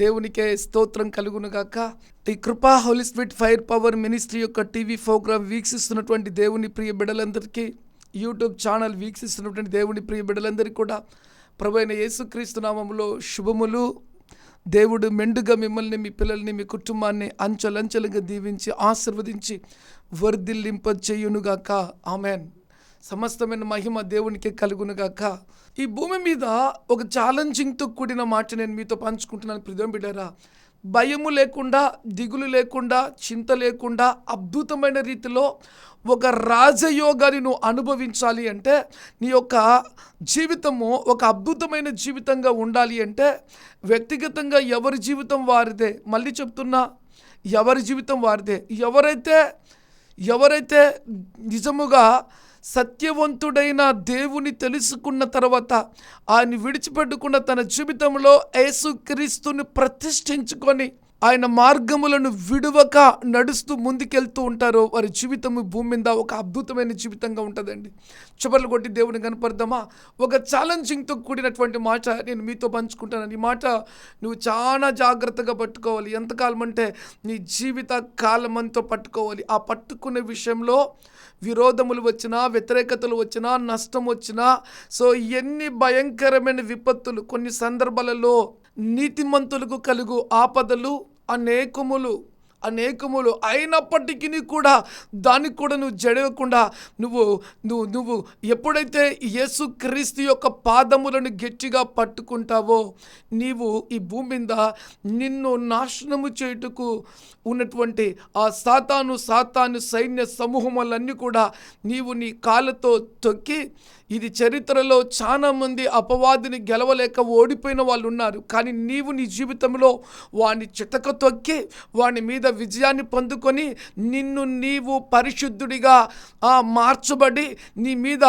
దేవునికే స్తోత్రం కలుగునుగాక ఈ Krupa Holy Spirit Fire Power Ministry యొక్క టీవీ ప్రోగ్రామ్ వీక్షిస్తున్నటువంటి దేవుని ప్రియ బిడ్డలందరికీ యూట్యూబ్ ఛానల్ వీక్షిస్తున్నటువంటి దేవుని ప్రియ బిడ్డలందరికీ కూడా ప్రభైన యేసుక్రీస్తు నామములో శుభములు. దేవుడు మెండుగా మిమ్మల్ని మీ పిల్లల్ని మీ కుటుంబాన్ని అంచెలంచెలుగా దీవించి ఆశీర్వదించి వర్ధిల్లింప చేయునుగాక ఆమెన్. సమస్తమైన మహిమ దేవునికి కలుగునుగాక ఈ భూమి మీద ఒక ఛాలెంజింగ్తో కూడిన మాట నేను మీతో పంచుకుంటున్నాను ప్రియం బిడ్డారా భయము లేకుండా దిగులు లేకుండా చింత లేకుండా అద్భుతమైన రీతిలో ఒక రాజయోగాన్ని నువ్వు అనుభవించాలి అంటే నీ యొక్క జీవితము ఒక అద్భుతమైన జీవితంగా ఉండాలి అంటే వ్యక్తిగతంగా ఎవరి జీవితం వారిదే? మళ్ళీ చెప్తున్నా ఎవరి జీవితం వారిదే? ఎవరైతే ఎవరైతే నిజముగా సత్యవంతుడైన దేవుని తెలుసుకున్న తర్వాత ఆయన విడిచిపెట్టుకున్న తన జీవితంలో యేసుక్రీస్తుని ప్రతిష్ఠించుకొని ఆయన మార్గములను విడువక నడుస్తూ ముందుకెళ్తూ ఉంటారో వారి జీవితం భూమి మీద ఒక అద్భుతమైన జీవితంగా ఉంటుందండి. చివరలు కొట్టి దేవుని కనపడదామా? ఒక ఛాలెంజింగ్తో కూడినటువంటి మాట నేను మీతో పంచుకుంటాను. ఈ మాట నువ్వు చాలా జాగ్రత్తగా పట్టుకోవాలి. ఎంతకాలం అంటే నీ జీవిత కాలమంతో పట్టుకోవాలి. ఆ పట్టుకునే విషయంలో విరోధములు వచ్చినా వ్యతిరేకతలు వచ్చినా నష్టం వచ్చినా సో ఎన్ని భయంకరమైన విపత్తులు కొన్ని సందర్భాలలో నీతిమంతులకు కలుగు ఆపదలు అనేకములు అనేకములు అయినప్పటికీ కూడా దానికి కూడా నువ్వు జడవకుండా నువ్వు నువ్వు నువ్వు ఎప్పుడైతే యేసు క్రీస్తు యొక్క పాదములను గట్టిగా పట్టుకుంటావో నీవు ఈ భూమి మీద నిన్ను నాశనము చేయుటకు ఉన్నటువంటి ఆ సాతాను సాతాను సైన్య సమూహములన్నీ కూడా నీవు నీ కాళ్ళతో తొక్కి ఇది చరిత్రలో చాలామంది అపవాదిని గెలవలేక ఓడిపోయిన వాళ్ళు ఉన్నారు. కానీ నీవు నీ జీవితంలో వాని చితక తొక్కి వాని మీద విజయాన్ని పొందుకొని నిన్ను నీవు పరిశుద్ధుడిగా మార్చబడి నీ మీద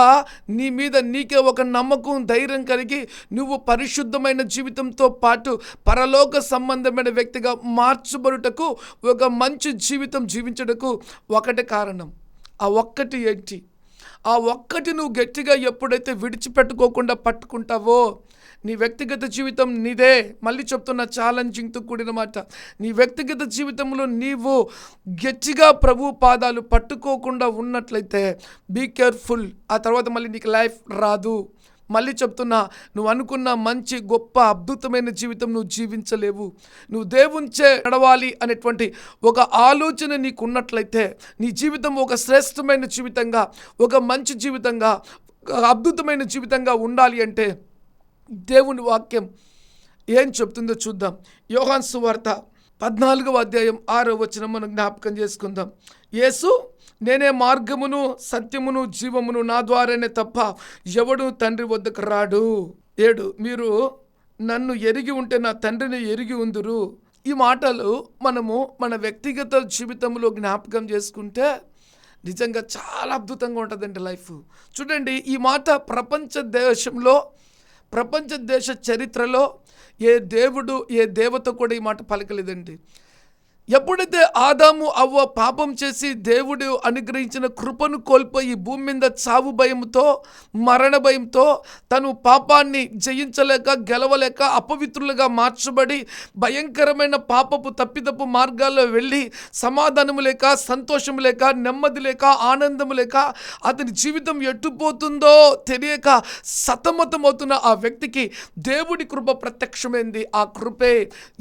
నీ మీద నీకే ఒక నమ్మకం ధైర్యం కలిగి నువ్వు పరిశుద్ధమైన జీవితంతో పాటు పరలోక సంబంధమైన వ్యక్తిగా మార్చబడుటకు ఒక మంచి జీవితం జీవించుటకు ఒకటి కారణం. ఆ ఒక్కటి ఏంటి? ఆ ఒక్కటి నువ్వు గట్టిగా ఎప్పుడైతే విడిచిపెట్టుకోకుండా పట్టుకుంటావో నీ వ్యక్తిగత జీవితం నీదే. మళ్ళీ చెప్తున్న ఛాలెంజింగ్తో కూడిన మాట. నీ వ్యక్తిగత జీవితంలో నీవు గట్టిగా ప్రభు పాదాలు పట్టుకోకుండా ఉన్నట్లయితే బీ కేర్ఫుల్ ఆ తర్వాత మళ్ళీ నీకు లైఫ్ రాదు. మళ్ళీ చెప్తున్నా నువ్వు అనుకున్న మంచి గొప్ప అద్భుతమైన జీవితం నువ్వు జీవించలేవు. నువ్వు దేవుంచే నడవాలి అనేటువంటి ఒక ఆలోచన నీకు ఉన్నట్లయితే నీ జీవితం ఒక శ్రేష్టమైన జీవితంగా ఒక మంచి జీవితంగా అద్భుతమైన జీవితంగా ఉండాలి అంటే దేవుని వాక్యం ఏం చెప్తుందో చూద్దాం. యోహాన్ సువార్త పద్నాలుగవ అధ్యాయం ఆరో వచనం మనం జ్ఞాపకం చేసుకుందాం. యేసు నేనే మార్గమును సత్యమును జీవమును నా ద్వారానే తప్ప ఎవడు తండ్రి వద్దకు రాడు. ఏడు మీరు నన్ను ఎరిగి ఉంటే నా తండ్రిని ఎరిగి ఉందురు. ఈ మాటలు మనము మన వ్యక్తిగత జీవితంలో జ్ఞాపకం చేసుకుంటే నిజంగా చాలా అద్భుతంగా ఉంటుందండి లైఫ్. చూడండి ఈ మాట ప్రపంచ దేశంలో ప్రపంచ దేశ చరిత్రలో ఏ దేవుడు ఏ దేవత కూడా ఈ మాట పలకలేదండి. ఎప్పుడైతే ఆదాము అవ్వ పాపం చేసి దేవుడు అనుగ్రహించిన కృపను కోల్పోయి భూమి మీద చావు భయంతో మరణ భయంతో తను పాపాన్ని జయించలేక గెలవలేక అపవిత్రులుగా మార్చబడి భయంకరమైన పాపపు తప్పిదప్పు మార్గాల్లో వెళ్ళి సమాధానము లేక సంతోషం లేక నెమ్మది లేక ఆనందము లేక అతని జీవితం ఎట్టుపోతుందో తెలియక సతమతమవుతున్న ఆ వ్యక్తికి దేవుడి కృప ప్రత్యక్షమైంది. ఆ కృపే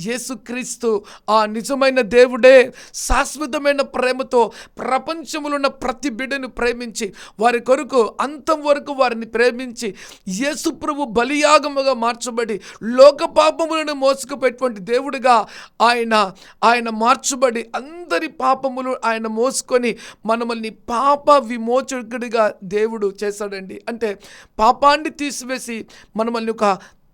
యేసుక్రీస్తు ఆ నిజమైన దేవుడే శాశ్వతమైన ప్రేమతో ప్రపంచంలో ఉన్న ప్రతి బిడ్డను ప్రేమించి వారి కొరకు అంతం వరకు వారిని ప్రేమించి యేసుప్రభు బలియాగముగా మార్చబడి లోక పాపములను మోసుకుపోయేటువంటి దేవుడిగా ఆయన ఆయన మార్చబడి అందరి పాపములు ఆయన మోసుకొని మనమల్ని పాప విమోచకుడిగా దేవుడు చేశాడండి. అంటే పాపాన్ని తీసివేసి మనమల్ని ఒక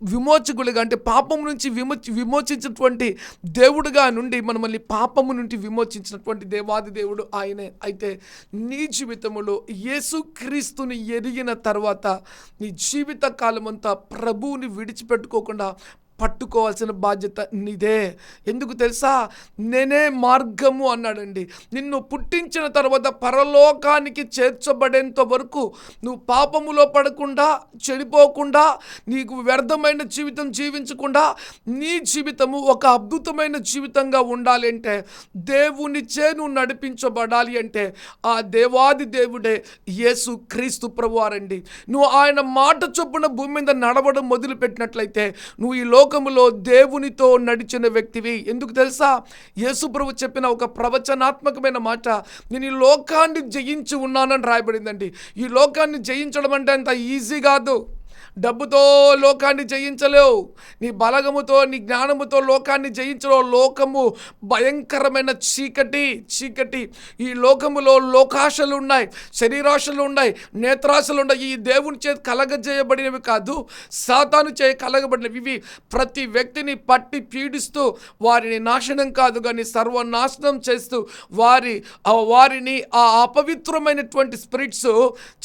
విమోచకులుగా అంటే పాపం నుంచి విమోచి విమోచించినటువంటి దేవుడుగా నుండి మనల్ని పాపము నుండి విమోచించినటువంటి దేవాది దేవుడు ఆయనే. అయితే నీ జీవితంలో యేసుక్రీస్తుని ఎరిగిన తర్వాత నీ జీవిత కాలమంతా ప్రభువుని విడిచిపెట్టుకోకుండా పట్టుకోవాల్సిన బాధ్యత నీదే. ఎందుకు తెలుసా? నేనే మార్గము అన్నాడండి. నిన్ను పుట్టించిన తర్వాత పరలోకానికి చేర్చబడేంత వరకు నువ్వు పాపములో పడకుండా చెడిపోకుండా నీకు వ్యర్థమైన జీవితం జీవించకుండా నీ జీవితము ఒక అద్భుతమైన జీవితంగా ఉండాలి అంటే దేవునిచే నువ్వు నడిపించబడాలి అంటే ఆ దేవాది దేవుడే యేసు క్రీస్తు ప్రభువారండి. నువ్వు ఆయన మాట చొప్పున భూమి మీద నడవడం మొదలుపెట్టినట్లయితే నువ్వు ఈ లోక లోకములో దేవునితో నడిచిన వ్యక్తివి. ఎందుకు తెలుసా? యేసుప్రభు చెప్పిన ఒక ప్రవచనాత్మకమైన మాట. నేను ఈ లోకాన్ని జయించి ఉన్నానని రాయబడిందండి. ఈ లోకాన్ని జయించడం అంటే అంత ఈజీ కాదు. డబ్బుతో లోకాన్ని జయించలేవు. నీ బలగముతో నీ జ్ఞానముతో లోకాన్ని జయించలేవు. లోకము భయంకరమైన చీకటి చీకటి. ఈ లోకములో లోకాశలు ఉన్నాయి శరీరాశలు ఉన్నాయి నేత్రాశలు ఉన్నాయి. ఈ దేవుని చేతి కలగజేయబడినవి కాదు సాతాను చేయ కలగబడినవి. ఇవి ప్రతి వ్యక్తిని పట్టి పీడిస్తూ వారిని నాశనం కాదు కానీ సర్వనాశనం చేస్తూ వారి ఆ వారిని ఆ అపవిత్రమైనటువంటి స్పిరిట్స్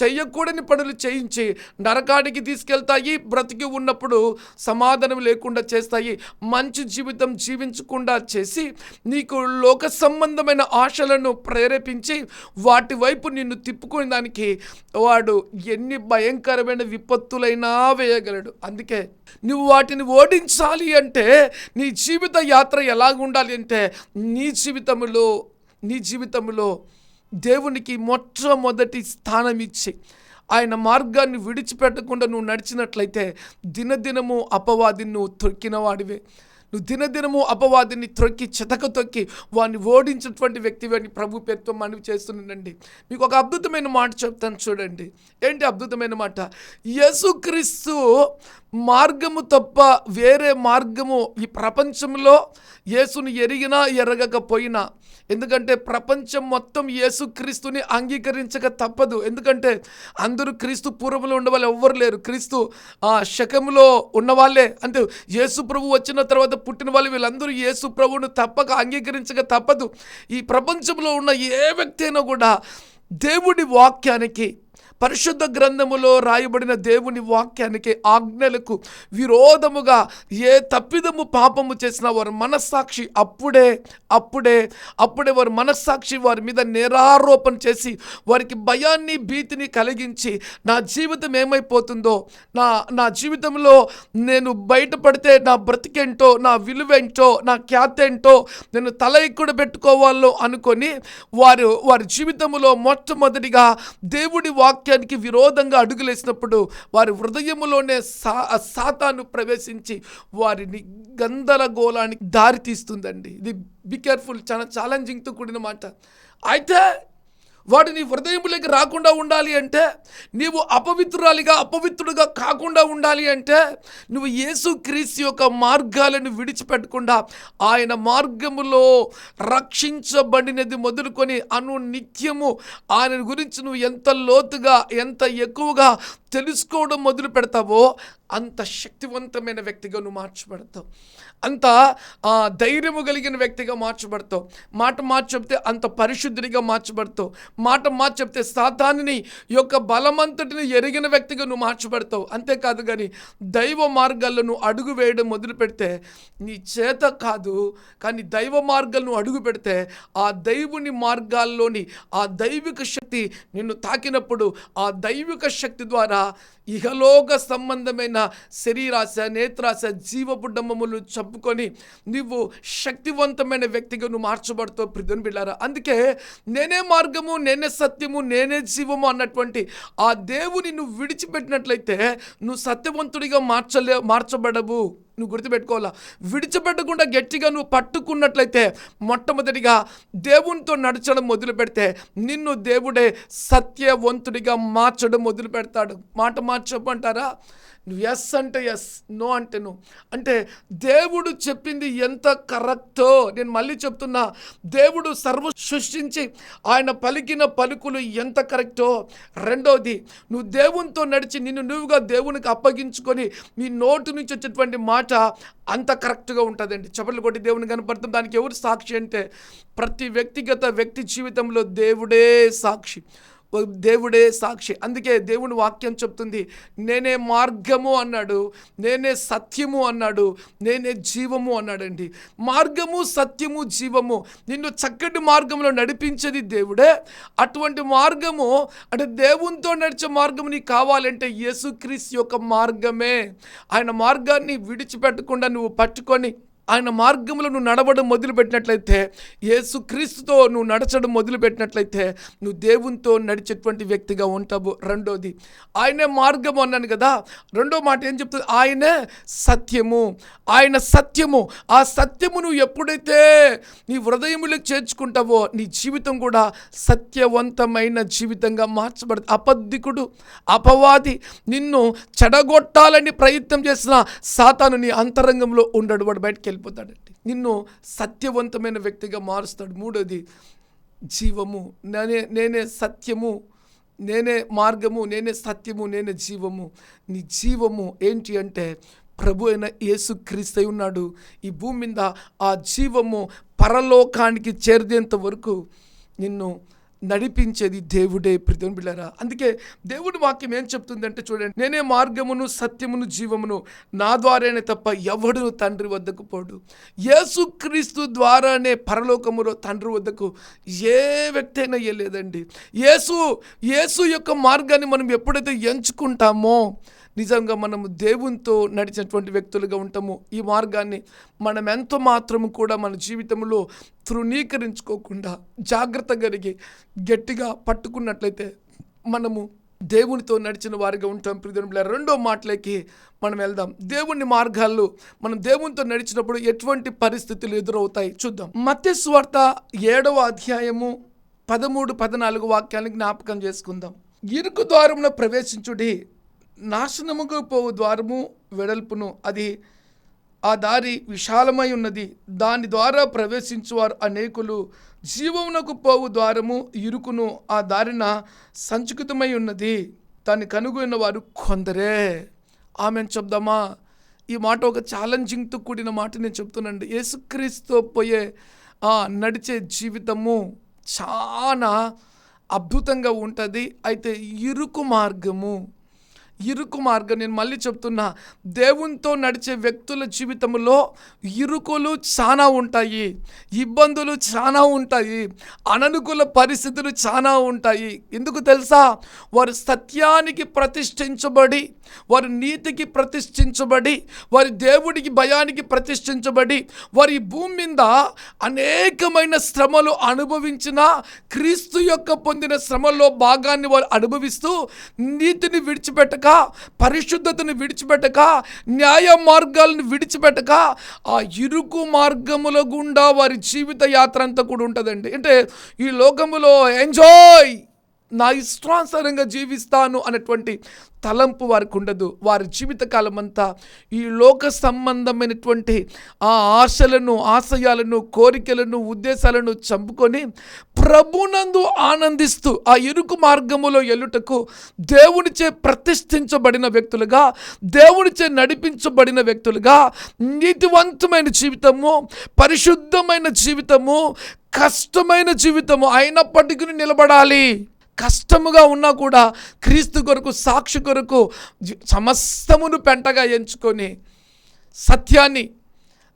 చెయ్యకూడని పనులు చేయించి నరకానికి తీసుకెళ్తాయి బ్రతికి ఉన్నప్పుడు సమాధానం లేకుండా చేస్తాయి మంచి జీవితం జీవించకుండా చేసి నీకు లోక సంబంధమైన ఆశలను ప్రేరేపించి వాటి వైపు నిన్ను తిప్పుకునే దానికి వాడు ఎన్ని భయంకరమైన విపత్తులైనా వేయగలడు. అందుకే నువ్వు వాటిని ఓడించాలి అంటే నీ జీవిత యాత్ర ఎలాగుండాలి అంటే నీ జీవితంలో నీ జీవితంలో దేవునికి మొట్టమొదటి స్థానం ఇచ్చి ఆయన మార్గాన్ని విడిచిపెట్టకుండా నువ్వు నడిచినట్లయితే దినదినము అపవాదిని నువ్వు తొక్కిన వాడివే నువ్వు దినదినము అపవాదిని త్రొక్కి చితక తొక్కి వాడిని ఓడించినటువంటి వ్యక్తి అని ప్రభు పెత్వం మనవి చేస్తున్నానండి మీకు ఒక అద్భుతమైన మాట చెప్తాను చూడండి. ఏంటి అద్భుతమైన మాట? యేసుక్రీస్తు మార్గము తప్ప వేరే మార్గము ఈ ప్రపంచంలో యేసుని ఎరిగినా ఎరగకపోయినా ఎందుకంటే ప్రపంచం మొత్తం యేసుక్రీస్తుని అంగీకరించక తప్పదు. ఎందుకంటే అందరూ క్రీస్తు పూర్వంలో ఉండవాళ్ళు ఎవ్వరు లేరు. క్రీస్తు ఆ శకములో ఉన్నవాళ్ళే. అంటే యేసు ప్రభు వచ్చిన తర్వాత పుట్టిన వాళ్ళు వీళ్ళందరూ యేసు ప్రభువును తప్పక అంగీకరించక తప్పదు. ఈ ప్రపంచంలో ఉన్న ఏ వ్యక్తి అయినా కూడా దేవుడి వాక్యానికి పరిశుద్ధ గ్రంథములో రాయబడిన దేవుని వాక్యానికి ఆజ్ఞలకు విరోధముగా ఏ తప్పిదము పాపము చేసిన వారు మనస్సాక్షి అప్పుడే అప్పుడే అప్పుడే వారు మనస్సాక్షి వారి మీద నేరారోపణ చేసి వారికి భయాన్ని భీతిని కలిగించి నా జీవితం ఏమైపోతుందో నా నా జీవితంలో నేను బయటపడితే నా బ్రతికేంటో నా విలువేంటో నా ఖ్యాతి ఏంటో నేను తల ఎక్కుడు పెట్టుకోవాలో అనుకొని వారు వారి జీవితంలో మొట్టమొదటిగా దేవుడి వాక్యానికి విరోధంగా అడుగులేసినప్పుడు వారి హృదయములోనే సా సాతాను ప్రవేశించి వారిని గందరగోళానికి దారి తీస్తుందండి ఇది బీ కేర్ఫుల్ చాలా ఛాలెంజింగ్తో కూడిన మాట. అయితే వాడు నీ హృదయములోకి రాకుండా ఉండాలి అంటే నీవు అపవిత్రురాలిగా అపవిత్రుడుగా కాకుండా ఉండాలి అంటే నువ్వు యేసు క్రీస్తు యొక్క మార్గాలను విడిచిపెట్టకుండా ఆయన మార్గములో రక్షించబడినది మొదలుకొని అను నిత్యము ఆయన గురించి నువ్వు ఎంత లోతుగా ఎంత ఎక్కువగా తెలుసుకోవడం మొదలు పెడతావో అంత శక్తివంతమైన వ్యక్తిగా నువ్వు మార్చబడతావు. అంత ఆ, ధైర్యము కలిగిన వ్యక్తిగా మార్చబడతావు. మాట మార్చి చెప్తే అంత పరిశుద్ధుడిగా మార్చబడతావు. మాట మార్చి చెప్తే సాతాన్ని యొక్క బలమంతటిని ఎరిగిన వ్యక్తిగా నువ్వు మార్చబడతావు. అంతేకాదు కానీ దైవ మార్గాల్లో నువ్వు అడుగు వేయడం మొదలు పెడితే నీ చేత కాదు కానీ దైవ మార్గాలను అడుగు పెడితే ఆ దైవుని మార్గాల్లోని ఆ దైవిక శక్తి నిన్ను తాకినప్పుడు ఆ దైవిక శక్తి ద్వారా ఇహలోక సంబంధమైన శరీరాశ నేత్రాశ జీవబుడ్డమ్మములు చంపుకొని నువ్వు శక్తివంతమైన వ్యక్తిగా నువ్వు మార్చబడుతూ ప్రిధుని బిళ్ళారా. అందుకే నేనే మార్గము నేనే సత్యము నేనే జీవము అన్నటువంటి ఆ దేవుని నువ్వు విడిచిపెట్టినట్లయితే నువ్వు సత్యవంతుడిగా మార్చలే మార్చబడవు. నువ్వు గుర్తుపెట్టుకోవాలా? విడిచిపెట్టకుండా గట్టిగా నువ్వు పట్టుకున్నట్లయితే మొట్టమొదటిగా దేవునితో నడచడం మొదలు పెడితే నిన్ను దేవుడే సత్యవంతుడిగా మార్చడం మొదలు పెడతాడు మాట మార్చమంటారా? నువ్వు ఎస్ అంటే ఎస్ నో అంటే నో అంటే దేవుడు చెప్పింది ఎంత కరెక్టో నేను మళ్ళీ చెప్తున్నా. దేవుడు సర్వ సృష్టించి ఆయన పలికిన పలుకులు ఎంత కరెక్టో. రెండోది నువ్వు దేవునితో నడిచి నిన్ను నువ్వుగా దేవునికి అప్పగించుకొని నీ నోటు నుంచి వచ్చేటువంటి మాట అంత కరెక్ట్గా ఉంటుందండి. చెప్పలు కొట్టి దేవుని కనపడతాం. దానికి ఎవరు సాక్షి అంటే ప్రతి వ్యక్తిగత వ్యక్తి జీవితంలో దేవుడే సాక్షి. దేవుడే సాక్షి. అందుకే దేవుని వాక్యం చెప్తుంది నేనే మార్గము అన్నాడు నేనే సత్యము అన్నాడు నేనే జీవము అన్నాడండి. మార్గము సత్యము జీవము నిన్ను చక్కటి మార్గంలో నడిపించేది దేవుడే. అటువంటి మార్గము అంటే దేవునితో నడిచే మార్గం నీకు కావాలంటే యేసుక్రీస్తు యొక్క మార్గమే. ఆయన మార్గాన్ని విడిచిపెట్టకుండా నువ్వు పట్టుకొని ఆయన మార్గంలో నువ్వు నడవడం మొదలుపెట్టినట్లయితే యేసుక్రీస్తుతో నువ్వు నడచడం మొదలుపెట్టినట్లయితే నువ్వు దేవునితో నడిచేటువంటి వ్యక్తిగా ఉంటావు. రెండోది ఆయనే మార్గం అన్నాను కదా. రెండో మాట ఏం చెప్తుంది? ఆయనే సత్యము. ఆయన సత్యము. ఆ సత్యము నువ్వు ఎప్పుడైతే నీ హృదయములకు చేర్చుకుంటావో నీ జీవితం కూడా సత్యవంతమైన జీవితంగా మార్చబడుతుంది. అబద్ధికుడు అపవాది నిన్ను చెడగొట్టాలని ప్రయత్నం చేసిన సాతాను నీ అంతరంగంలో ఉండడు వాడు బయటకెళ్ళి వెళ్ళిపోతాడండి. నిన్ను సత్యవంతమైన వ్యక్తిగా మారుస్తాడు. మూడోది జీవము. నేనే నేనే సత్యము నేనే మార్గము నేనే సత్యము నేనే జీవము. నీ జీవము ఏంటి అంటే ప్రభు అయిన యేసు క్రీస్తై ఉన్నాడు. ఈ భూమి మీద ఆ జీవము పరలోకానికి చేరేంత వరకు నిన్ను నడిపించేది దేవుడే ప్రతి బిళ్ళారా. అందుకే దేవుడి వాక్యం ఏం చెప్తుందంటే చూడండి నేనే మార్గమును సత్యమును జీవమును నా ద్వారానే తప్ప ఎవడును తండ్రి వద్దకు పోడు. యేసుక్రీస్తు ద్వారానే పరలోకములో తండ్రి వద్దకు ఏ వ్యక్తి అయినా వెళ్ళలేదండి యేసు యేసు యొక్క మార్గాన్ని మనం ఎప్పుడైతే ఎంచుకుంటామో నిజంగా మనము దేవునితో నడిచినటువంటి వ్యక్తులుగా ఉంటాము. ఈ మార్గాన్ని మనం ఎంత మాత్రము కూడా మన జీవితంలో తృణీకరించుకోకుండా జాగ్రత్త కలిగి గట్టిగా పట్టుకున్నట్లయితే మనము దేవునితో నడిచిన వారిగా ఉంటాం. ప్రియుల రెండో మాటలకి మనం వెళ్దాం. దేవుని మార్గాల్లో మనం దేవునితో నడిచినప్పుడు ఎటువంటి పరిస్థితులు ఎదురవుతాయి చూద్దాం. మత్స్య ఏడవ అధ్యాయము పదమూడు పద్నాలుగు వాక్యాలను జ్ఞాపకం చేసుకుందాం. ఇరుకు ద్వారమున ప్రవేశించుడి నాశనముకు పోవు ద్వారము వెడల్పును. అది ఆ దారి విశాలమై ఉన్నది. దాని ద్వారా ప్రవేశించువారు అనేకులు జీవమునకు పోవు ద్వారము ఇరుకును. ఆ దారిన సంచుకితమై ఉన్నది. దాన్ని కనుగొన్న వారు కొందరే. ఆమె చెప్దామా? ఈ మాట ఒక ఛాలెంజింగ్తో కూడిన మాట నేను చెప్తున్నానండి. యేసుక్రీస్తుతో పోయే ఆ, నడిచే జీవితము చాలా అద్భుతంగా ఉంటుంది. అయితే ఇరుకు మార్గము. ఇరుకు మార్గం నేను మళ్ళీ చెప్తున్నా దేవునితో నడిచే వ్యక్తుల జీవితంలో ఇరుకులు చాలా ఉంటాయి ఇబ్బందులు చాలా ఉంటాయి అననుకూల పరిస్థితులు చాలా ఉంటాయి. ఎందుకు తెలుసా? వారు సత్యానికి ప్రతిష్ఠించబడి వారి నీతికి ప్రతిష్ఠించబడి వారి దేవుడికి భయానికి ప్రతిష్ఠించబడి వారి భూమి మీద అనేకమైన శ్రమలు అనుభవించిన క్రీస్తు యొక్క పొందిన శ్రమల్లో భాగాన్ని వారు అనుభవిస్తూ నీతిని విడిచిపెట్టక పరిశుద్ధతను విడిచిపెట్టక న్యాయ మార్గాలను విడిచిపెట్టక ఆ ఇరుకు మార్గముల గుండా వారి జీవిత యాత్ర అంతా కూడా ఉంటుందండి. అంటే ఈ లోకములో ఎంజాయ్ నా ఇష్టానుసారంగా జీవిస్తాను అనేటువంటి తలంపు వారికి ఉండదు. వారి జీవితకాలం అంతా ఈ లోక సంబంధమైనటువంటి ఆ ఆశలను ఆశయాలను కోరికలను ఉద్దేశాలను చంపుకొని ప్రభునందు ఆనందిస్తూ ఆ ఇరుకు మార్గములో ఎల్లుటకు దేవునిచే ప్రతిష్ఠించబడిన వ్యక్తులుగా దేవునిచే నడిపించబడిన వ్యక్తులుగా నీతివంతమైన జీవితము పరిశుద్ధమైన జీవితము కష్టమైన జీవితము అయినప్పటికీ నిలబడాలి. కష్టముగా ఉన్నా కూడా క్రీస్తు కొరకు సాక్షి కొరకు సమస్తమును పెంటగా ఎంచుకొని సత్యాన్ని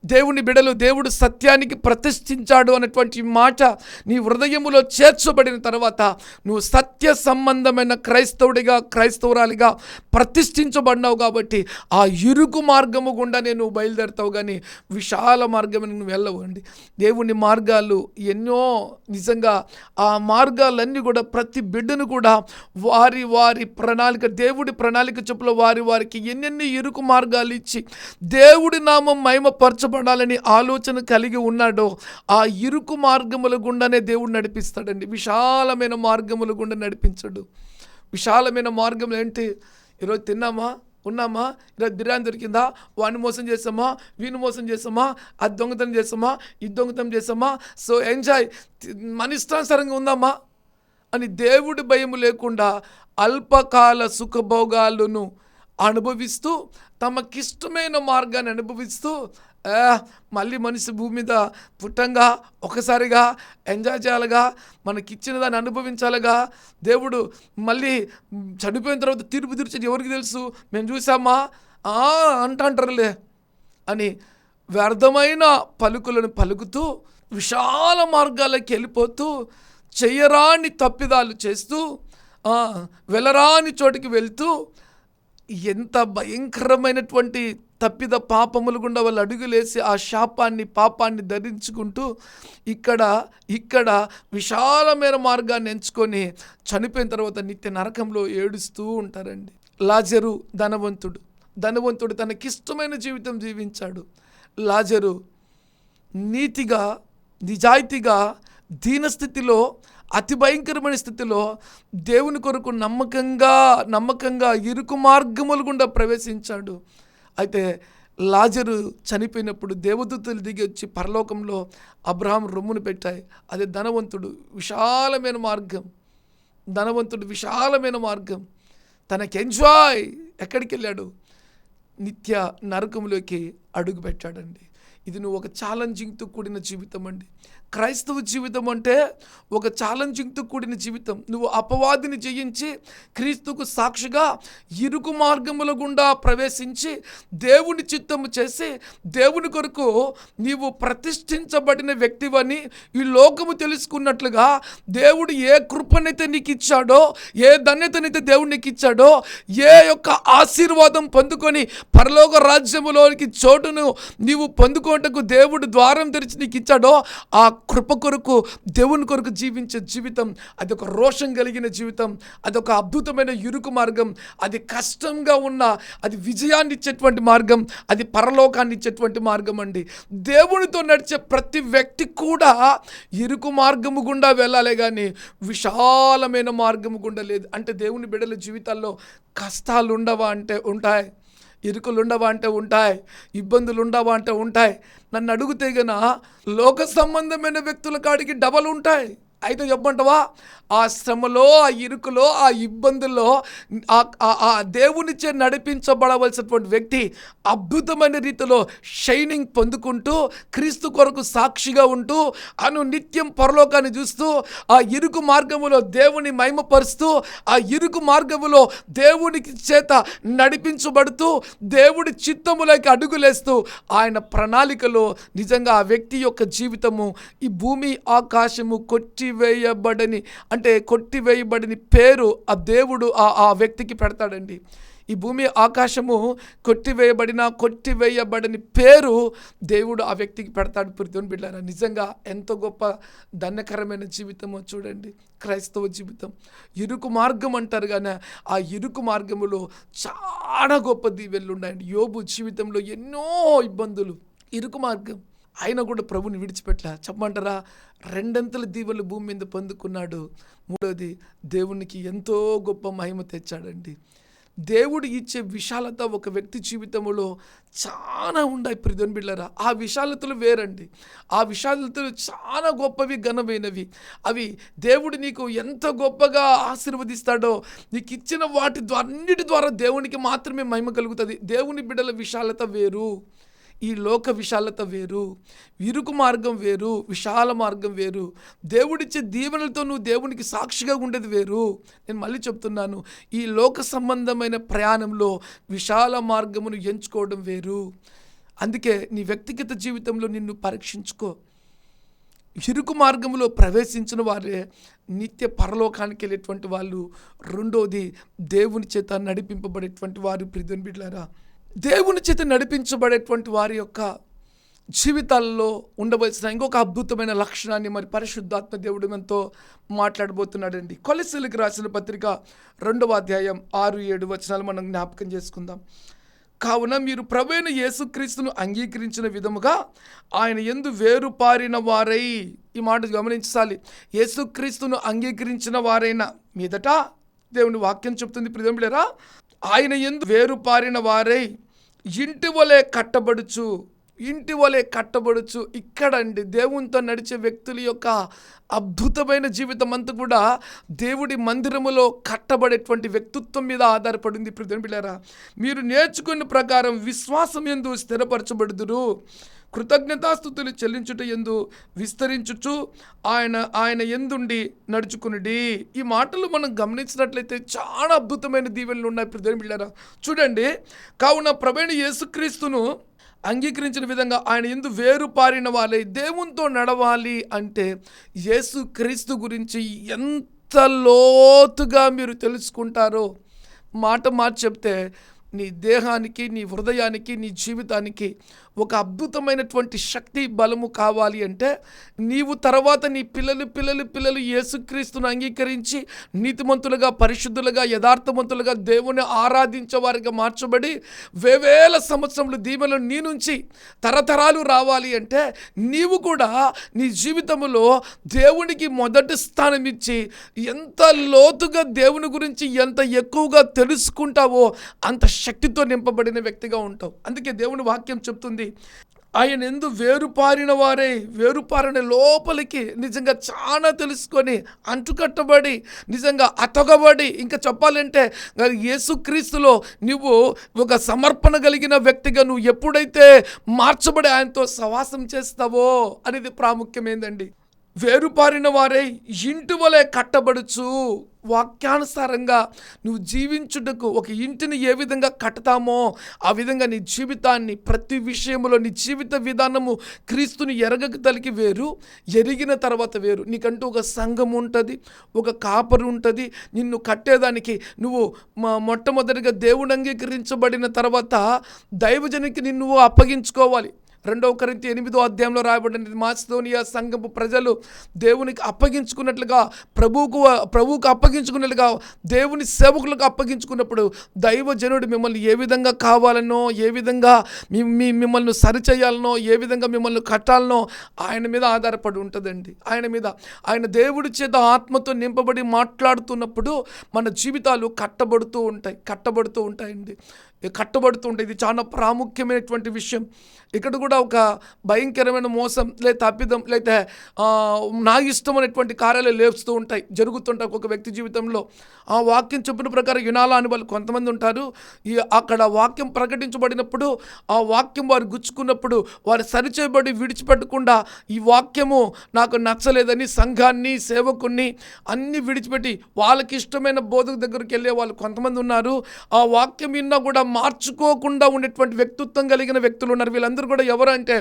దేవుని బిడలు దేవుడు సత్యానికి ప్రతిష్ఠించాడు అనేటువంటి మాట నీ హృదయములో చేర్చబడిన తర్వాత నువ్వు సత్య సంబంధమైన క్రైస్తవుడిగా క్రైస్తవురాలిగా ప్రతిష్ఠించబడినావు కాబట్టి ఆ ఇరుకు మార్గము గుండానే నువ్వు బయలుదేరుతావు కానీ విశాల మార్గమే నువ్వు వెళ్ళవండి దేవుని మార్గాలు ఎన్నో నిజంగా ఆ మార్గాలన్నీ కూడా ప్రతి బిడ్డను కూడా వారి వారి ప్రణాళిక దేవుడి ప్రణాళిక చెప్పుల వారి వారికి ఎన్నెన్ని ఇరుకు మార్గాలు ఇచ్చి దేవుడి నామం మహిమపరచబడాలని ఆలోచన కలిగి ఉన్నాడో ఆ ఇరుకు మార్గముల గుండానే దేవుడు నడిపిస్తాడండి. విశాలమైన మార్గముల గుండా నడిపించడు. విశాలమైన మార్గం ఏంటి? ఈరోజు తిన్నామా? ఉన్నామా? ఈరోజు బిర్యానీ దొరికిందా? వాడిని మోసం చేసామా వీని మోసం చేసామా అది దొంగతనం చేసామా ఇది దొంగతనం చేసామా సో ఎంజాయ్. మన ఇష్టానుసారంగా ఉందామా? అని దేవుడి భయం లేకుండా అల్పకాల సుఖభోగాలను అనుభవిస్తూ తమకిష్టమైన మార్గాన్ని అనుభవిస్తూ మళ్ళీ మనిషి భూమి మీద పుట్టంగా ఒకసారిగా ఎంజాయ్ చేయాలిగా మనకిచ్చిన దాన్ని అనుభవించాలిగా. దేవుడు మళ్ళీ చనిపోయిన తర్వాత తీర్పు తీర్చేది ఎవరికి తెలుసు? మేము చూసామా "ఆ, అంటాంటారులే అని వ్యర్థమైన పలుకులను పలుకుతూ విశాల మార్గాలకి వెళ్ళిపోతూ చెయ్యరాని తప్పిదాలు చేస్తూ వెళ్ళరాని చోటికి వెళ్తూ ఎంత భయంకరమైనటువంటి తప్పిద పాపములు గుండా వాళ్ళు అడుగులేసి ఆ శాపాన్ని పాపాన్ని ధరించుకుంటూ ఇక్కడ ఇక్కడ విశాలమైన మార్గాన్ని ఎంచుకొని చనిపోయిన తర్వాత నిత్య నరకంలో ఏడుస్తూ ఉంటారండి. లాజరు ధనవంతుడు. ధనవంతుడు తనకిష్టమైన జీవితం జీవించాడు. లాజరు నీతిగా నిజాయితీగా దీనస్థితిలో అతి భయంకరమైన స్థితిలో దేవుని కొరకు నమ్మకంగా నమ్మకంగా ఇరుకు మార్గములు గుండా ప్రవేశించాడు. అయితే లాజరు చనిపోయినప్పుడు దేవదూతలు దిగి వచ్చి పరలోకంలో అబ్రహాం రొమ్మును పెట్టాయి. అదే ధనవంతుడు విశాలమైన మార్గం. ధనవంతుడు విశాలమైన మార్గం. తనకి ఎంజాయ్ ఎక్కడికి వెళ్ళాడు నిత్య నరకంలోకి అడుగు పెట్టాడండి. ఇది నువ్వు ఒక ఛాలెంజింగ్తో కూడిన జీవితం అండి. క్రైస్తవ జీవితం అంటే ఒక ఛాలెంజింగ్తో కూడిన జీవితం. నువ్వు అపవాదిని జయించి క్రీస్తుకు సాక్షిగా ఇరుకు మార్గముల గుండా ప్రవేశించి దేవుని చిత్తము చేసి దేవుని కొరకు నీవు ప్రతిష్ఠించబడిన వ్యక్తివని ఈ లోకము తెలుసుకున్నట్లుగా దేవుడు ఏ కృపనైతే నీకు ఇచ్చాడో ఏ ధన్యతనైతే దేవుడు నీకు ఇచ్చాడో ఏ యొక్క ఆశీర్వాదం పొందుకొని పరలోక రాజ్యములోనికి చోటును నీవు పొందుకోటకు దేవుడు ద్వారం తెరిచి నీకు ఇచ్చాడో ఆ కృప కొరకు దేవుని కొరకు జీవించే జీవితం అది ఒక రోషం కలిగిన జీవితం అది ఒక అద్భుతమైన ఇరుకు మార్గం అది కష్టంగా ఉన్న అది విజయాన్ని ఇచ్చేటువంటి మార్గం అది పరలోకాన్ని ఇచ్చేటువంటి మార్గం అండి. దేవునితో నడిచే ప్రతి వ్యక్తి కూడా ఇరుకు మార్గము గుండా వెళ్ళాలి కానీ విశాలమైన మార్గము గుండా లేదు. అంటే దేవుని బిడ్డల జీవితాల్లో కష్టాలు ఉండవా అంటే ఉంటాయి. ఇరుకులుండవా అంటే ఉంటాయి ఇబ్బందులు ఉండవా అంటే ఉంటాయి నన్ను అడిగితే గన లోక సంబంధమైన వ్యక్తుల కాడికి డబల్ ఉంటాయి అయితే చెప్పమంటావా ఆ శ్రమలో ఆ ఇరుకులో ఆ ఇబ్బందుల్లో ఆ- ఆ- దేవునిచే నడిపించబడవలసినటువంటి వ్యక్తి అద్భుతమైన రీతిలో షైనింగ్ పొందుకుంటూ క్రీస్తు కొరకు సాక్షిగా ఉంటూ అను నిత్యం పరలోకాన్ని చూస్తూ ఆ ఇరుకు మార్గములో దేవుని మహిమపరుస్తూ ఆ ఇరుకు మార్గములో దేవునికి చేత నడిపించబడుతూ దేవుడి చిత్తములకి అడుగులేస్తూ ఆయన ప్రణాళికలో నిజంగా ఆ వ్యక్తి యొక్క జీవితము ఈ భూమి ఆకాశము కొట్టివేయబడని అంటే కొట్టివేయబడని పేరు ఆ దేవుడు ఆ ఆ వ్యక్తికి పెడతాడండి. ఈ భూమి ఆకాశము కొట్టివేయబడిన కొట్టివేయబడని పేరు దేవుడు ఆ వ్యక్తికి పెడతాడు. పురితోని బిడ్డారా నిజంగా ఎంతో గొప్ప ధన్యకరమైన జీవితమో చూడండి. క్రైస్తవ జీవితం. ఇరుకు మార్గం అంటారు కానీ ఆ ఇరుకు మార్గములో చాలా గొప్ప దీవెళ్ళు ఉన్నాయండి. యోబు జీవితంలో ఎన్నో ఇబ్బందులు. ఇరుకు మార్గం. ఆయన కూడా ప్రభుని విడిచిపెట్టలే. చెప్పమంటారా? రెండంతల దీవెలు భూమి మీద పొందుకున్నాడు. మూడోది దేవునికి ఎంతో గొప్ప మహిమ తెచ్చాడండి. దేవుడు ఇచ్చే విశాలత ఒక వ్యక్తి జీవితంలో చాలా ఉన్నాయి ప్రిధన్ బిళ్ళరా ఆ విశాలతలు వేరండి. ఆ విశాలతలు చాలా గొప్పవి ఘనమైనవి. అవి దేవుడు నీకు ఎంత గొప్పగా ఆశీర్వదిస్తాడో నీకు ఇచ్చిన వాటి ద్వారా అన్నిటి ద్వారా దేవునికి మాత్రమే మహిమ కలుగుతుంది. దేవుని బిడ్డల విశాలత వేరు. ఈ లోక విశాలత వేరు ఇరుకు మార్గం వేరు విశాల మార్గం వేరు. దేవుడిచ్చే దీవెనలతో నువ్వు దేవునికి సాక్షిగా ఉండేది వేరు. నేను మళ్ళీ చెప్తున్నాను ఈ లోక సంబంధమైన ప్రయాణంలో విశాల మార్గమును ఎంచుకోవడం వేరు. అందుకే నీ వ్యక్తిగత జీవితంలో నిన్ను పరీక్షించుకో. ఇరుకు మార్గంలో ప్రవేశించిన వారే నిత్య పరలోకానికి వెళ్ళేటువంటి వాళ్ళు. రెండోది దేవుని చేత నడిపింపబడేటువంటి వారు. ప్రిధన్ బిడ్లారా దేవుని చేత నడిపించబడేటువంటి వారి యొక్క జీవితాల్లో ఉండవలసిన ఇంకొక అద్భుతమైన లక్షణాన్ని మరి పరిశుద్ధాత్మ దేవుడు మనతో మాట్లాడబోతున్నాడండి. కొలసీలకు రాసిన పత్రిక రెండవ అధ్యాయం ఆరు ఏడు వచనాలు మనం జ్ఞాపకం చేసుకుందాం. కావున మీరు ప్రవేణ యేసుక్రీస్తును అంగీకరించిన విధముగా ఆయన ఎందు వేరుపారిన వారై ఈ మాట గమనించాలి. యేసుక్రీస్తును అంగీకరించిన వారైన మీదట దేవుని వాక్యం చెప్తుంది ప్రియంబిలేరా ఆయన ఎందు వేరుపారిన వారై ఇంటి వలె కట్టబడుచు ఇంటి వలె కట్టబడుచు. ఇక్కడండి దేవునితో నడిచే వ్యక్తుల యొక్క అద్భుతమైన జీవితం అంతా కూడా దేవుడి మందిరములో కట్టబడేటువంటి వ్యక్తిత్వం మీద ఆధారపడింది. ఇప్పుడు మీరు నేర్చుకున్న ప్రకారం విశ్వాసం ఎందు స్థిరపరచబడుదురు. కృతజ్ఞతాస్థుతులు చెల్లించుట ఎందు విస్తరించుచు ఆయన ఆయన ఎందుండి నడుచుకునిడి? ఈ మాటలు మనం గమనించినట్లయితే చాలా అద్భుతమైన దీవెనలు ఉన్నాయి ప్రజలు బిళ్ళారా చూడండి కావున ప్రవీణ యేసుక్రీస్తును అంగీకరించిన విధంగా ఆయన ఎందు వేరు పారిన వాళ్ళే దేవునితో నడవాలి అంటే యేసుక్రీస్తు గురించి ఎంత లోతుగా మీరు తెలుసుకుంటారో మాట మార్చి చెప్తే నీ దేహానికి నీ హృదయానికి నీ జీవితానికి ఒక అద్భుతమైనటువంటి శక్తి బలము కావాలి అంటే నీవు తర్వాత నీ పిల్లలు పిల్లలు పిల్లలు యేసుక్రీస్తును అంగీకరించి నీతిమంతులుగా పరిశుద్ధులుగా యథార్థవంతులుగా దేవుని ఆరాధించే వారిగా మార్చబడి వేవేల సంవత్సరములు దీవెనలు నీ నుంచి తరతరాలు రావాలి అంటే నీవు కూడా నీ జీవితంలో దేవునికి మొదటి స్థానం ఇచ్చి ఎంత లోతుగా దేవుని గురించి ఎంత ఎక్కువగా తెలుసుకుంటావో అంత శక్తితో నింపబడిన వ్యక్తిగా ఉంటావు. అందుకే దేవుని వాక్యం చెప్తుంది ఆయన ఎందు వేరుపారిన వారే వేరుపారిన లోపలికి నిజంగా చాలా తెలుసుకొని అంటుకట్టబడి నిజంగా అతగబడి ఇంకా చెప్పాలంటే యేసుక్రీస్తులో నువ్వు ఒక సమర్పణ కలిగిన వ్యక్తిగా నువ్వు ఎప్పుడైతే మార్చబడి ఆయనతో సవాసం చేస్తావో అనేది ప్రాముఖ్యమైందండి. వేరుపారిన వారే ఇంటి వలె కట్టబడుచు. వాక్యానుసారంగా నువ్వు జీవించుటకు ఒక ఇంటిని ఏ విధంగా కట్టుతామో ఆ విధంగా నీ జీవితాన్ని ప్రతి విషయంలో నీ జీవిత విధానము క్రీస్తుని ఎరగక తలికి వేరు ఎరిగిన తర్వాత వేరు. నీకంటూ ఒక సంఘం ఉంటుంది ఒక కాపరు ఉంటుంది. నిన్ను కట్టేదానికి నువ్వు మా మొట్టమొదటిగా దేవుడు అంగీకరించబడిన తర్వాత దైవజనికి నిన్ను అప్పగించుకోవాలి. రెండవ కరింతి ఎనిమిదో అధ్యాయంలో రాయబడినది మాసిదోనియా సంఘపు ప్రజలు దేవునికి అప్పగించుకున్నట్లుగా ప్రభువుకు ప్రభువుకు అప్పగించుకున్నట్లుగా దేవుని సేవకులకు అప్పగించుకున్నప్పుడు దైవజనుడు మిమ్మల్ని ఏ విధంగా కావాలనో ఏ విధంగా మీ మీ మిమ్మల్ని సరిచేయాలనో ఏ విధంగా మిమ్మల్ని కట్టాలనో ఆయన మీద ఆధారపడి ఉంటుందండి. ఆయన మీద ఆయన దేవుడి చేత ఆత్మతో నింపబడి మాట్లాడుతున్నప్పుడు మన జీవితాలు కట్టబడుతూ ఉంటాయి కట్టబడుతూ ఉంటాయండి. ఈ ఇది చాలా ప్రాముఖ్యమైనటువంటి విషయం. ఇక్కడ కూడా ఒక భయంకరమైన మోసం లేదా తప్పిదం లేదా నా ఇష్టం అనేటువంటి కార్యాలు లేపుస్తూ ఉంటాయి జరుగుతుంటాయి ఒక వ్యక్తి జీవితంలో. ఆ వాక్యం చెప్పిన ప్రకారం వినాలా అని వాళ్ళు కొంతమంది ఉంటారు. ఈ అక్కడ వాక్యం ప్రకటించబడినప్పుడు ఆ వాక్యం వారు గుచ్చుకున్నప్పుడు వారు సరిచేయబడి విడిచిపెట్టకుండా ఈ వాక్యము నాకు నచ్చలేదని సంఘాన్ని సేవకుణ్ణి అన్నీ విడిచిపెట్టి వాళ్ళకి ఇష్టమైన బోధకు దగ్గరికి వెళ్ళే వాళ్ళు కొంతమంది ఉన్నారు. ఆ వాక్యం విన్నా కూడా మార్చుకోకుండా ఉండేటువంటి వ్యక్తిత్వం కలిగిన వ్యక్తులు ఉన్నారు. వీళ్ళందరూ కూడా ఎవరు అంటే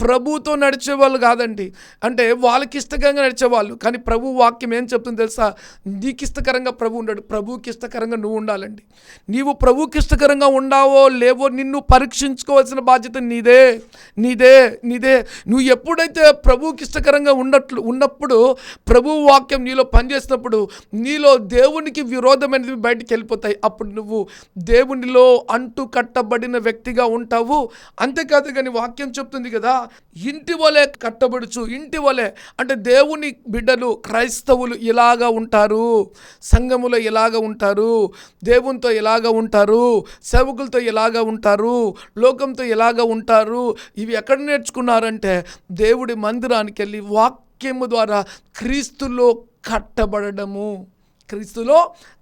ప్రభుతో నడిచే వాళ్ళు కాదండి. అంటే వాళ్ళకి ఇష్టకరంగా నడిచేవాళ్ళు. కానీ ప్రభు వాక్యం ఏం చెప్తుంది తెలుసా? నీకు ఇష్టకరంగా ప్రభు ఉండడు. ప్రభుకి ఇష్టకరంగా నువ్వు ఉండాలండి. నీవు ప్రభుకి ఇష్టకరంగా ఉండావో లేవో నిన్ను పరీక్షించుకోవాల్సిన బాధ్యత నీదే. నీదే నీదే. నువ్వు ఎప్పుడైతే ప్రభుకి ఇష్టకరంగా ఉన్నట్లు ఉన్నప్పుడు ప్రభు వాక్యం నీలో పనిచేసినప్పుడు నీలో దేవునికి విరోధమైనవి బయటికి వెళ్ళిపోతాయి. అప్పుడు నువ్వు దేవునిలో అంటు కట్టబడిన వ్యక్తిగా ఉంటావు. అంతేకాదు కానీ వాక్యం చెప్తుంది కదా ఇంటి వలె కట్టబడుచు ఇంటి వలె. అంటే దేవుని బిడ్డలు క్రైస్తవులు ఇలాగా ఉంటారు. సంఘములో ఇలాగ ఉంటారు. దేవునితో ఇలాగ ఉంటారు. సేవకులతో ఇలాగ ఉంటారు. లోకంతో ఇలాగ ఉంటారు. ఇవి ఎక్కడ నేర్చుకున్నారంటే దేవుడి మందిరానికి వెళ్ళి వాక్యము ద్వారా క్రీస్తులో కట్టబడము క్రీస్తులో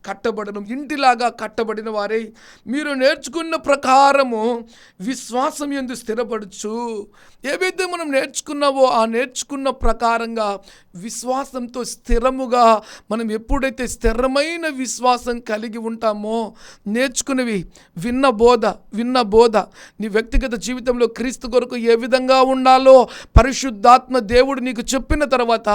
కట్టబడను ఇంటిలాగా కట్టబడిన వారే. మీరు నేర్చుకున్న ప్రకారము విశ్వాసం ఎందు స్థిరపడచ్చు ఏవైతే మనం నేర్చుకున్నావో ఆ నేర్చుకున్న ప్రకారంగా విశ్వాసంతో స్థిరముగా మనం ఎప్పుడైతే స్థిరమైన విశ్వాసం కలిగి ఉంటామో నేర్చుకునేవి విన్న బోధ విన్న బోధ. నీ వ్యక్తిగత జీవితంలో క్రీస్తు కొరకు ఏ విధంగా ఉండాలో పరిశుద్ధాత్మ దేవుడు నీకు చెప్పిన తర్వాత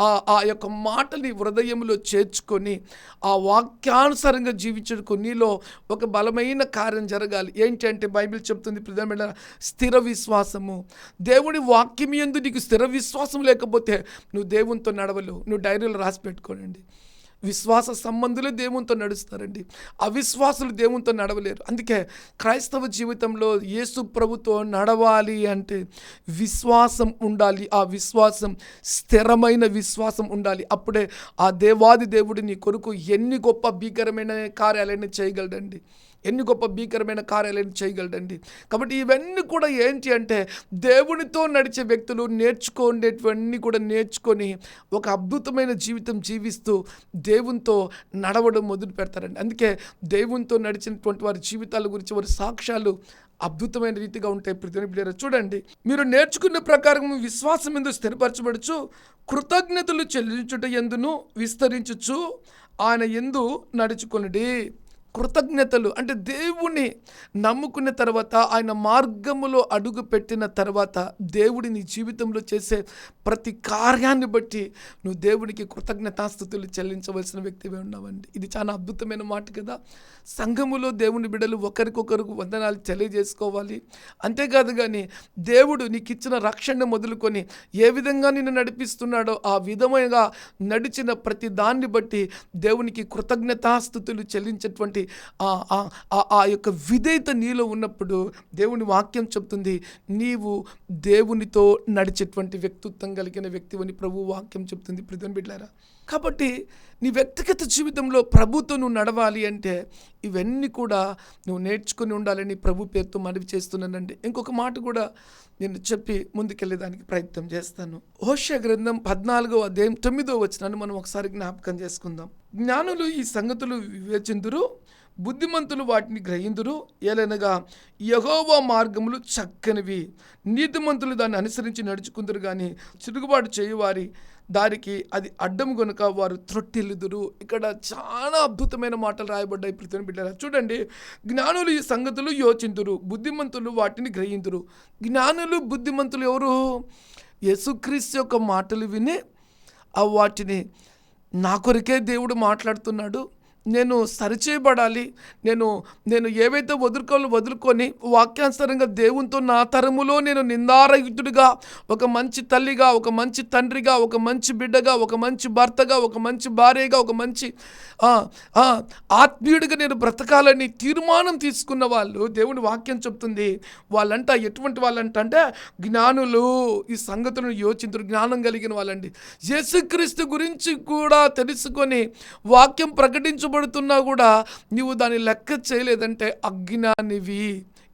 ఆ ఆ యొక్క మాటని హృదయంలో చేర్చుకొని ఆ వాక్యానుసారంగా జీవించడానికి నీలో ఒక బలమైన కార్యం జరగాలి. ఏంటంటే బైబిల్ చెప్తుంది ప్రధానమైన స్థిర విశ్వాసము. దేవుడి వాక్యం ఎందు నీకు స్థిర విశ్వాసం లేకపోతే నువ్వు దేవునితో నడవలు నువ్వు డైరీలో రాసి పెట్టుకోనండి. విశ్వాస సంబంధులు దేవునితో నడుస్తారండి. అవిశ్వాసులు దేవునితో నడవలేరు. అందుకే క్రైస్తవ జీవితంలో యేసు ప్రభుతో నడవాలి అంటే విశ్వాసం ఉండాలి. ఆ విశ్వాసం స్థిరమైన విశ్వాసం ఉండాలి. అప్పుడే ఆ దేవాది దేవుడు నీ కొరకు ఎన్ని గొప్ప భీకరమైన కార్యాలైనా చేయగలడండి. ఎన్ని గొప్ప భీకరమైన కార్యాలను చేయగలడండి. కాబట్టి ఇవన్నీ కూడా ఏంటి అంటే దేవునితో నడిచే వ్యక్తులు నేర్చుకునేటివన్నీ కూడా నేర్చుకొని ఒక అద్భుతమైన జీవితం జీవిస్తూ దేవునితో నడవడం మొదలు పెడతారండి. అందుకే దేవునితో నడిచినటువంటి వారి జీవితాల గురించి వారి సాక్ష్యాలు అద్భుతమైన రీతిగా ఉంటాయి ప్రతినిపిడారు చూడండి మీరు నేర్చుకున్న ప్రకారం విశ్వాసం ఎందు స్థిరపరచబడుచు కృతజ్ఞతలు చెల్లించుట ఎందును విస్తరించుచు ఆయన ఎందు నడుచుకొనిడి. కృతజ్ఞతలు. అంటే దేవుణ్ణి నమ్ముకున్న తర్వాత ఆయన మార్గములో అడుగు పెట్టిన తర్వాత దేవుడి నీ జీవితంలో చేసే ప్రతి కార్యాన్ని బట్టి నువ్వు దేవుడికి కృతజ్ఞతాస్థుతులు చెల్లించవలసిన వ్యక్తివే ఉన్నావండి. ఇది చాలా అద్భుతమైన మాట కదా. సంఘములో దేవుని బిడ్డలు ఒకరికొకరికి వందనాలు తెలియజేసుకోవాలి. అంతేకాదు కానీ దేవుడు నీకు ఇచ్చిన రక్షణ మొదలుకొని ఏ విధంగా నిన్ను నడిపిస్తున్నాడో ఆ విధముగా నడిచిన ప్రతి దాన్ని బట్టి దేవునికి కృతజ్ఞతాస్థుతులు చెల్లించేటువంటి ఆ- ఆ- ఆ- ఆ యొక్క విధేయత నీలో ఉన్నప్పుడు దేవుని వాక్యం చెప్తుంది నీవు దేవునితో నడిచేటువంటి వ్యక్తిత్వం కలిగిన వ్యక్తివని ప్రభు వాక్యం చెప్తుంది ప్రతిని బిడ్డారా కాబట్టి నీ వ్యక్తిగత జీవితంలో ప్రభుతో నువ్వు నడవాలి అంటే ఇవన్నీ కూడా నువ్వు నేర్చుకుని ఉండాలని ప్రభు పేరుతో మనవి చేస్తున్నానండి. ఇంకొక మాట కూడా నేను చెప్పి ముందుకెళ్ళేదానికి ప్రయత్నం చేస్తాను. హోష గ్రంథం పద్నాలుగో అధ్యాయం తొమ్మిదో వచ్చినాన్ని మనం ఒకసారి జ్ఞాపకం చేసుకుందాం. జ్ఞానులు ఈ సంగతులు వివేచిందురు బుద్ధిమంతులు వాటిని గ్రహిందురు. ఏలనగా యహోవా మార్గములు చక్కనివి. నీతిమంతులు దాన్ని అనుసరించి నడుచుకుందరు కానీ చిరుగుబాటు చేయువారి దారికి అది అడ్డం గనుక వారు త్రొట్టిల్లుదురు. ఇక్కడ చాలా అద్భుతమైన మాటలు రాయబడ్డాయి ప్రతి బిడ్డారా చూడండి జ్ఞానులు ఈ సంగతులు యోచింతురు బుద్ధిమంతులు వాటిని గ్రహింతురు జ్ఞానులు బుద్ధిమంతులు ఎవరు? యేసుక్రీస్తు యొక్క మాటలు విని ఆ వాటిని నా కొరికే దేవుడు మాట్లాడుతున్నాడు. నేను సరిచేయబడాలి. నేను నేను ఏవైతే వదులుకోవాలో వదులుకొని వాక్యానుసరంగా దేవునితో నా తరములో నేను నిందారహితుడిగా ఒక మంచి తల్లిగా ఒక మంచి తండ్రిగా ఒక మంచి బిడ్డగా ఒక మంచి భర్తగా ఒక మంచి భార్యగా ఒక మంచి ఆత్మీయుడిగా నేను బ్రతకాలని తీర్మానం తీసుకున్న వాళ్ళు దేవుని వాక్యం చెప్తుంది. వాళ్ళంట ఎటువంటి వాళ్ళంట అంటే జ్ఞానులు ఈ సంగతులను యోచించరు. జ్ఞానం కలిగిన వాళ్ళండి. యేసుక్రీస్తు గురించి కూడా తెలుసుకొని వాక్యం కష్టపడుతున్నా కూడా నీవు దాన్ని లెక్క చేయలేదంటే అజ్ఞానివి.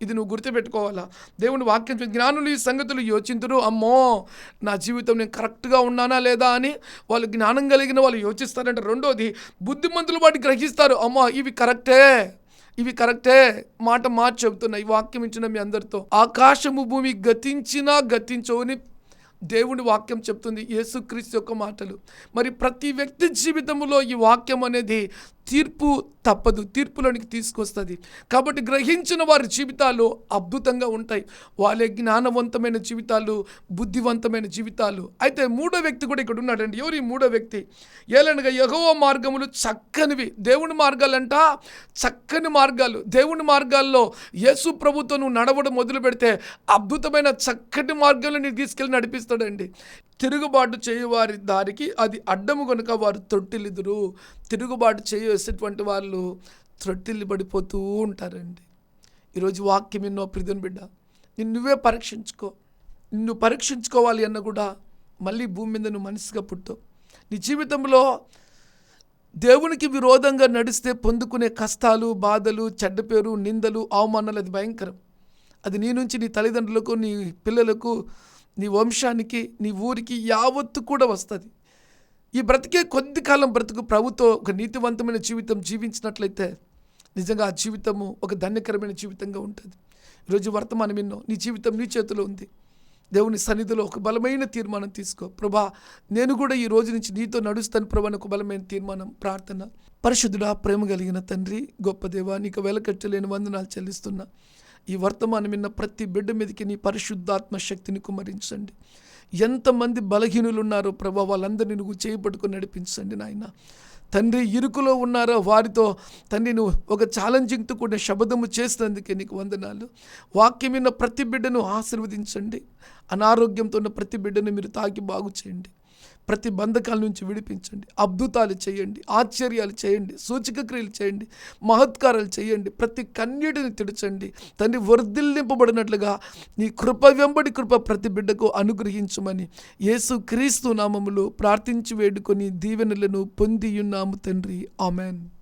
ఇది నువ్వు గుర్తుపెట్టుకోవాలా? దేవుని వాక్యం జ్ఞానులు ఈ సంగతులు యోచింతురు. అమ్మో నా జీవితం నేను కరెక్ట్గా ఉన్నానా లేదా అని వాళ్ళు జ్ఞానం కలిగిన వాళ్ళు యోచిస్తారంటే రెండోది బుద్ధిమంతులు వాటి గ్రహిస్తారు. అమ్మో ఇవి కరెక్టే. ఇవి కరెక్టే. మాట మాట చెబుతున్నా. ఈ వాక్యం ఇచ్చిన మీ అందరితో ఆకాశము భూమి గతించినా గతించవని దేవుని వాక్యం చెప్తుంది యేసుక్రీస్తు యొక్క మాటలు. మరి ప్రతి వ్యక్తి జీవితంలో ఈ వాక్యం అనేది తీర్పు తప్పదు తీర్పులోనికి తీసుకొస్తుంది. కాబట్టి గ్రహించిన వారి జీవితాలు అద్భుతంగా ఉంటాయి. వాళ్ళే జ్ఞానవంతమైన జీవితాలు బుద్ధివంతమైన జీవితాలు. అయితే మూడో వ్యక్తి కూడా ఇక్కడ ఉన్నాడండి. ఎవరు ఈ మూడో వ్యక్తి? ఏలనగా ఎగవ మార్గములు చక్కనివి. దేవుని మార్గాలంట చక్కని మార్గాలు. దేవుని మార్గాల్లో యేసు ప్రభుత్వం నువ్వు నడవడం మొదలు పెడితే అద్భుతమైన చక్కటి మార్గంలో నీ తీసుకెళ్ళి నడిపిస్తాడండి. తిరుగుబాటు చేయవారి దారికి అది అడ్డము కనుక వారు తొట్టిలిదురు. తిరుగుబాటు చేసేటువంటి వాళ్ళు త్రొట్టిల్లి పడిపోతూ ఉంటారండి. ఈరోజు వాక్యం ఎన్నో ప్రిధుని బిడ్డ. నిన్ను నువ్వే పరీక్షించుకో. నిన్ను పరీక్షించుకోవాలి అన్న కూడా మళ్ళీ భూమి మీద నువ్వు మనిషిగా పుట్టు నీ జీవితంలో దేవునికి విరోధంగా నడిస్తే పొందుకునే కష్టాలు బాధలు చెడ్డ పేరు నిందలు అవమానాలు అది భయంకరం. అది నీ నుంచి నీ తల్లిదండ్రులకు నీ పిల్లలకు నీ వంశానికి నీ ఊరికి యావత్తు కూడా వస్తుంది. ఈ బ్రతికే కొద్ది కాలం బ్రతుకు ప్రభుతో ఒక నీతివంతమైన జీవితం జీవించినట్లయితే నిజంగా ఆ జీవితము ఒక ధన్యకరమైన జీవితంగా ఉంటుంది. ఈరోజు వర్తమానం ఎన్నో నీ జీవితం నీ చేతిలో ఉంది. దేవుని సన్నిధిలో ఒక బలమైన తీర్మానం తీసుకో. ప్రభా నేను కూడా ఈ రోజు నుంచి నీతో నడుస్తాను ప్రభా ఒక బలమైన తీర్మానం ప్రార్థన. పరిశుద్ధుడా ప్రేమ కలిగిన తండ్రి గొప్ప దేవా నీకు వెలకట్టలేని వందనాలు చెల్లిస్తున్నా. ఈ వర్తమానం విన్న ప్రతి బిడ్డ మీదకి నీ పరిశుద్ధాత్మ శక్తిని కుమరించండి ఎంతమంది బలహీనులు ఉన్నారో ప్రభా వాళ్ళందరినీ నువ్వు చేపట్టుకుని నడిపించండి నాయన. తండ్రి ఇరుకులో ఉన్నారో వారితో? తండ్రి నువ్వు ఒక ఛాలెంజింగ్తో కూడిన శబ్దము చేసినందుకే నీకు వందనాలు. వాక్యం విన్న ప్రతి బిడ్డను ఆశీర్వదించండి. అనారోగ్యంతో ఉన్న ప్రతి బిడ్డను మీరు తాకి బాగు చేయండి. ప్రతి బంధకాల నుంచి విడిపించండి. అద్భుతాలు చేయండి. ఆశ్చర్యాలు చేయండి. సూచక క్రియలు చేయండి. మహత్కారాలు చేయండి. ప్రతి కన్యటిని తిడచండి. తండ్రి వర్ధిల్లింపబడినట్లుగా నీ కృప వెంబడి కృప ప్రతి బిడ్డకు అనుగ్రహించమని యేసు క్రీస్తు నామములు ప్రార్థించి వేడుకొని దీవెనలను పొందియున్నాము తండ్రి. ఆమెన్.